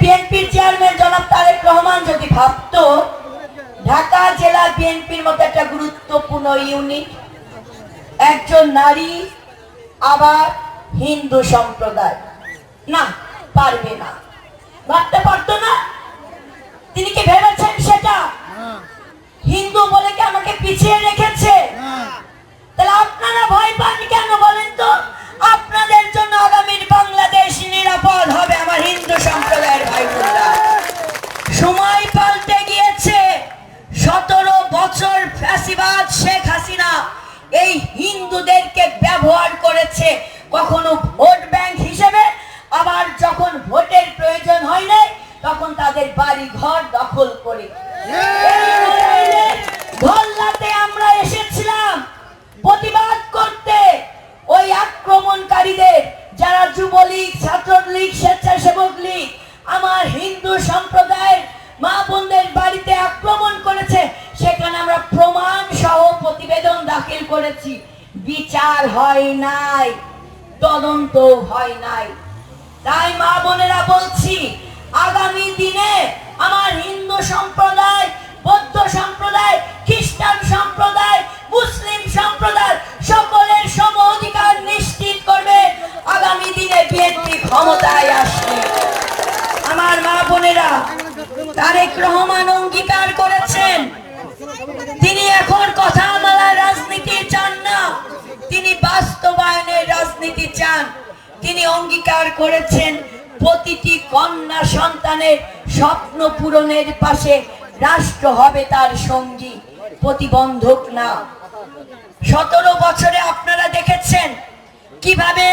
বিএনপির চেয়ারম্যান জনাব তারেক রহমান যদি ভাবতো ঢাকা জেলা বিএনপির মতো একটা গুরুত্বপূর্ণ ইউনিট একজন নারী আবার হিন্দু সম্প্রদায়। না পারবে না। ভাবতে পারতো না? তিনি কি ভেবেছেন সেটা? হিন্দু বলে কি আমাকে পিছিয়ে রেখেছে? তাহলে আপনারা ভয় পান কেন বলেন তো? ভোট ব্যাংক হিসেবে। আবার যখন ভোটের প্রয়োজন হয় তখন তাদের বাড়ি ঘর দখল করে। আমরা এসেছিলাম প্রতিবাদ করতে। ওই আক্রমণকারীদের, যারা যুবলীগ, ছাত্রলীগ, স্বেচ্ছাসেবক লীগ, আমার হিন্দু সম্প্রদায়ের মা বোনদের বাড়িতে আক্রমণ করেছে, সেখানে আমরা প্রমাণ সহ প্রতিবেদন দাখিল করেছি। বিচার হয় নাই। তদন্ত হয় নাই। তাই মা বোনেরা বলছি, আগামী দিনে আমার হিন্দু সম্প্রদায়, বৌদ্ধ সম্প্রদায়, খ্রিস্টান সম্প্রদায়, মুসলিম সম্প্রদায় সকলের সম অধিকার নিশ্চিত করবে। আগামী দিনে বিএনপি ক্ষমতায় আসবে। আমার মা বোনেরা, তারেক রহমান অঙ্গীকার করেছেন। তিনি এখন কথা বলার রাজনীতি চান না। তিনি বাস্তবায়নের রাজনীতি চান। তিনি অঙ্গীকার করেছেন প্রতিটি কন্যা সন্তানের স্বপ্ন পূরণের পাশে রাষ্ট্র হবে তার সঙ্গী, প্রতিবন্ধক না। সতেরো বছরে আপনারা দেখেছেন কীভাবে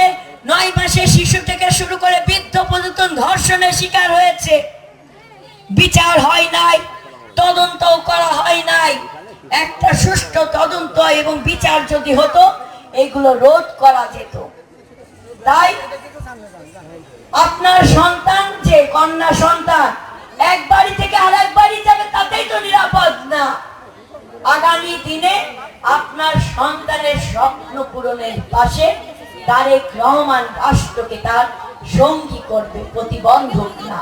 নয় মাসে শিশু থেকে শুরু করে বৃদ্ধ পর্যন্ত ধর্ষণের শিকার হয়েছে। বিচার হয় নাই, তদন্তও করা হয় নাই। একটা সুষ্ঠু তদন্ত এবং বিচার যদি হতো এগুলো রোধ করা যেত। তাই আপনার সন্তান যে কন্যা সন্তান, এক বাড়ি থেকে আর এক বাড়ি যাবে তাতেই তো নিরাপদ না। আগামী দিনে আপনার সন্তানের স্বপ্ন পূরণের পাশে তারেক রহমান রাষ্ট্রকে তার সঙ্গী করবে প্রতিবন্ধক না।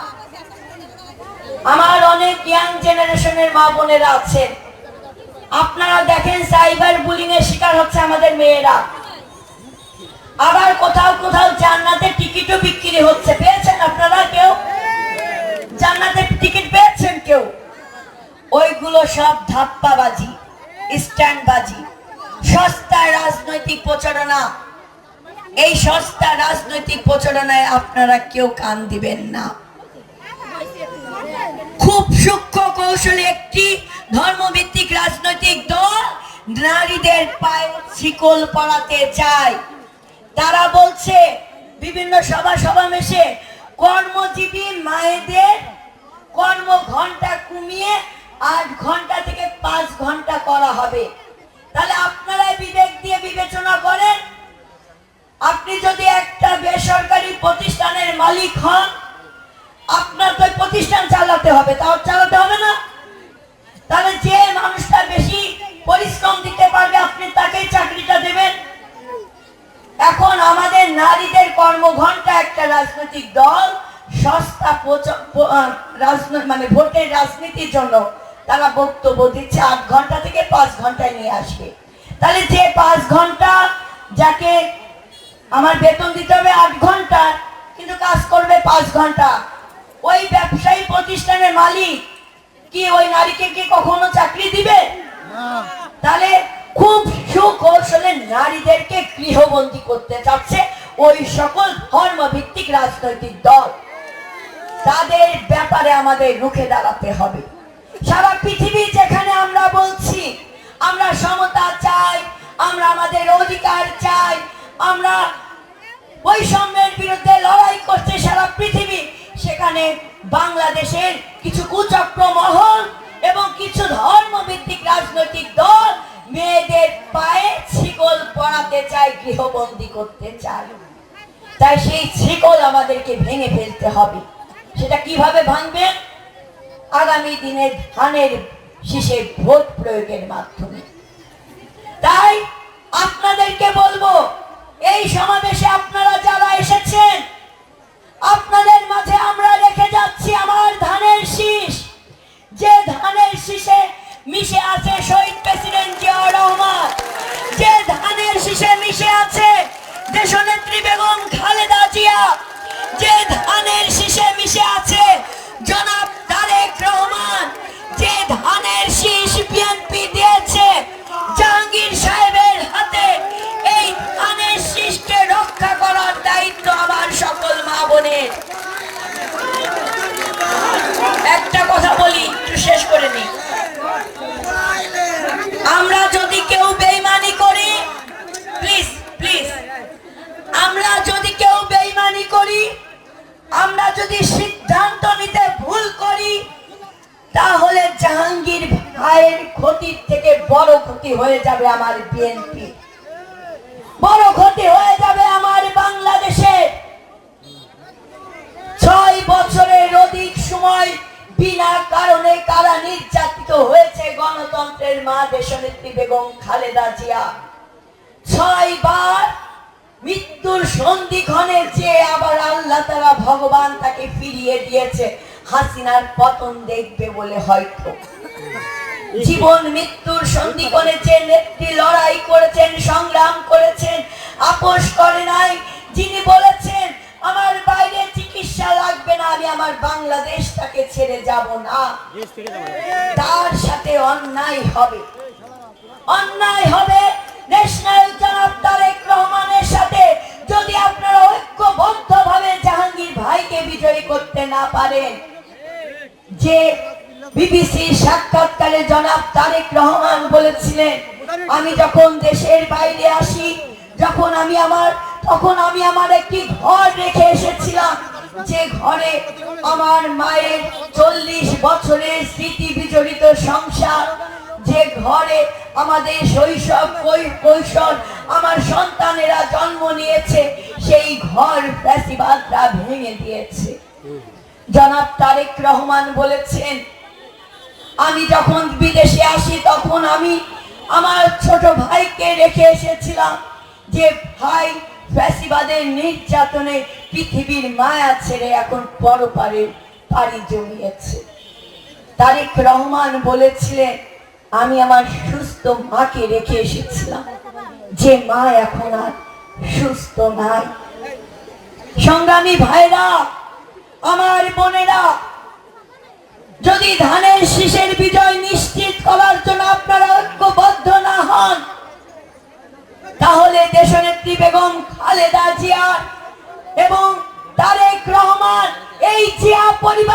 আমার অনেক ইয়াং জেনারেশনের মা বোনেরা আছেন আপনারা দেখেন সাইবার বুলিং এর শিকার হচ্ছে আমাদের মেয়েরা। আবার কোথাও কোথাও জান্নাতের টিকিটও বিক্রি হচ্ছে। পেয়েছেন আপনারা কেউ? জান্নাতের টিকিট পেয়েছেন কেউ? ওইগুলো সব ধাপ্পাবাজি, স্ট্যান্ডবাজি, সস্তা রাজনৈতিক প্রচারণা। এই সস্তা রাজনৈতিক প্রচারণায় আপনারা কেউ কান দিবেন না। খুব সূক্ষ্ম কৌশলে একটি ধর্মভিত্তিক রাজনৈতিক দল নারীদের পায়ে শিকল পড়াতে চায়। তারা বলছে, বিভিন্ন সভা সমাবেশে কর্মজীবী মায়েদের কর্ম ঘণ্টা কমিয়ে আট ঘণ্টা থেকে পাঁচ ঘণ্টা করা হবে। তাহলে আপনারাই বিবেক দিয়ে বিবেচনা করেন, আপনি যদি একটা বেসরকারি প্রতিষ্ঠানের মালিক হন, আপনার তো প্রতিষ্ঠান চালাতে হবে, তাও চালাতে হবে না। তাহলে যে মানুষটা বেশি পরিশ্রম দিতে পারবে, আপনি তাকেই চাকরিটা দেবেন। এখন আমাদের নারীদের কর্মঘণ্টা একটা রাজনৈতিক দল, সস্তা মানে ভোটের রাজনীতির জন্য তারা বক্তব্য দিচ্ছে, আট ঘণ্টা থেকে পাঁচ ঘন্টায় নিয়ে আসবে। তাহলে যে পাঁচ ঘণ্টা যাকে আমার বেতন দিতে হবে আট ঘণ্টা কিন্তু কাজ করবে পাঁচ ঘণ্টা ওই ব্যবসায়ী প্রতিষ্ঠানের মালিক কি ওই নারীকে কি কখনো চাকরি দিবে? তাহলে খুব সুকৌশলে নারীদেরকে গৃহবন্দী করতে চাচ্ছে ওই সকল ধর্মভিত্তিক রাজনৈতিক দল। তাদের ব্যাপারে আমাদের রুখে দাঁড়াতে হবে। সারা পৃথিবী যেখানে আমরা বলছি, আমরা সমতা চাই, আমরা আমাদের অধিকার চাই, আমরা বৈষম্যের বিরুদ্ধে লড়াই করছে সারা পৃথিবী। এখানে বাংলাদেশের কিছু কুচক্র মহল এবং কিছু ধর্মভিত্তিক রাজনৈতিক দল মেয়েদের পায়ে ছিকল পড়াতে চায়, গৃহবন্দী করতে চায়। তাই সেই ছিকল আমাদেরকে ভেঙে ফেলতে হবে। সেটা কীভাবে ভাঙবে? আগামী দিনে ধানের শীষে ভোট প্রয়োগের মাধ্যমে। তাই আপনাদেরকে বলব, এই সমাবেশে আপনারা যারা এসেছেন, আপনাদের মাঝে ক্ষতি হয়ে যাবে আমার বিএনপি বড় ক্ষতি হয়ে যাবে আমার বাংলাদেশে। ছয় বছরের অধিক সময় বিনা কারণে কারা নির্যাতিত হয়েছে গণতন্ত্রের মা দেশনেত্রী বেগম খালেদা জিয়া। ছয় বার মৃত্যুর সন্ধিক্ষণে যে আবার আল্লাহ তারা ভগবান তাকে ফিরিয়ে দিয়েছে, হাসিনার পতন দেখবে বলে হয়তো। জীবন, মৃত্যুর সন্ধিক্ষণে যে নেত্রী লড়াই করেছেন, সংগ্রাম করেছেন, আপোষ করে নাই। যিনি বলেছেন, আমার বাইরে চিকিৎসা লাগবে না, আমি আমার বাংলাদেশটাকে ছেড়ে যাব না। তার সাথে অন্যায় হবে। অন্যায় হবে ন্যাশনাল জনাব তারেক রহমানের সাথে। যদি আপনারা ঐক্যবদ্ধ ভাবে জাহাঙ্গীর ভাইকে বিজয়ী করতে না পারেন, যে বিবিসি সাক্ষাৎকারে জনাব তারেক রহমান বলেছিলেন, আমি যখন দেশের বাইরে আসি, যখন আমি আমার, তখন আমি আমার একটি ঘর রেখে এসেছিলাম, যে ঘরে আমার মায়ের চল্লিশ বছরের স্মৃতি বিজড়িত সংসার, যে ঘরে আমাদের শৈশব কৈশোর আমার সন্তানেরা জন্ম নিয়েছে, সেই ঘর ফ্যাসিবাদরা ভেঙে দিয়েছে। জনাব তারেক রহমান বলেছেন আমি যখন বিদেশে আসি, তখন আমি আমার ছোট ভাইকে রেখে এসেছিলাম যে, ভাই ফ্যাসিবাদের নির্যাতনে পৃথিবীর মায়া ছেড়ে এখন পরপারে পাড়ি জমিয়েছে। তারেক রহমান বলেছিলেন, আমি আমার সুস্থ মাকে রেখে এসেছিলাম। যে মা এখন আর সুস্থ নাই। সংগ্রামী ভাইরা, আমার বোনেরা, যদি ধানের শীষের দেশনেত্রী বেগম খালেদা জিয়া এবং তারেক রহমান এই জিয়া পরিবারের